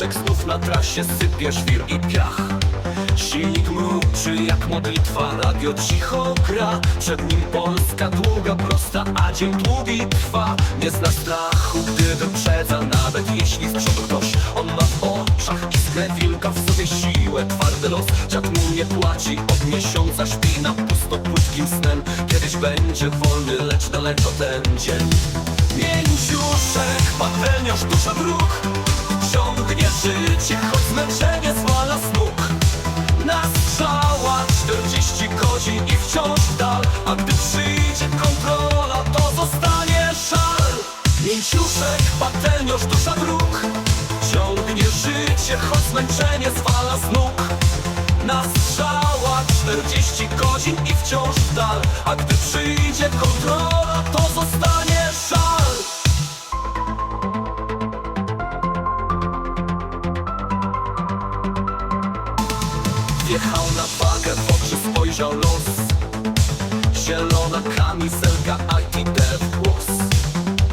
Mięciuszek znów na trasie sypie żwir i piach. Silnik mruczy jak modlitwa, radio cicho gra. Przed nim Polska długa, prosta, a dzień długi trwa. Nie zna strachu, gdy wyprzedza, nawet jeśli z przodu ktoś. On ma w oczach iskrę wilka, w sobie siłę, twardy los. Dziad mu nie płaci, od miesiąca śpi na pusto płytkim snem. Kiedyś będzie wolny, lecz daleko ten dzień. Mięciuszek, patelniarz, dusza dróg życie, choć zmęczenie zwala nóg na strzała 40 godzin i wciąż dal A gdy przyjdzie kontrola, to zostanie szal. Mięciuszek, patelniarz, dusza dróg Ciągnie życie, choć zmęczenie zwala z nóg. Na strzała 40 godzin i wciąż dal A gdy przyjdzie Wjechał na wagę, w oczy spojrzał los. Zielona kamizelka, IT dev głos.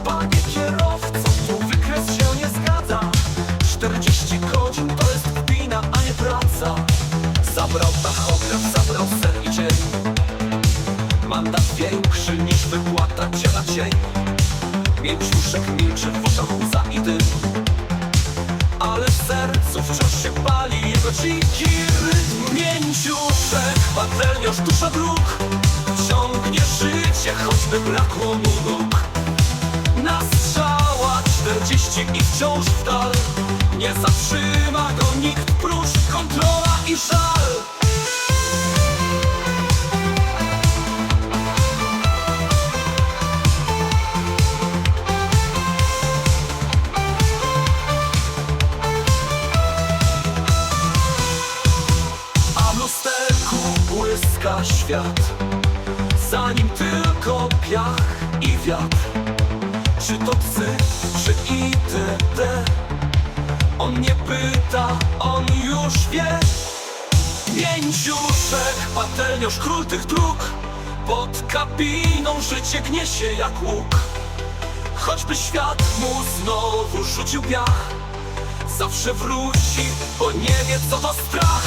Panie kierowco, tu wykres się nie zgadza. 40 godzin to jest wpina, a nie praca. Zabrał tachograf, zabrał ser i dzień. Mandat większy niż wypłata cię na dzień. Mięciuszek milczy w rytm Mięciuszek, patelniarz, dusza dróg. Ciągnie życie, choćby brakło mu nóg. Na strzała 40 i wciąż w dal. Nie zatrzyma go nikt prócz kontrola i żal świat Zanim tylko piach i wiatr. Czy to psy, czy itd On nie pyta, on już wie. Mięciuszek, patelniarz, król tych dróg. Pod kabiną życie gnie się jak łuk. Choćby świat mu znowu rzucił piach Zawsze wróci, bo nie wie co to strach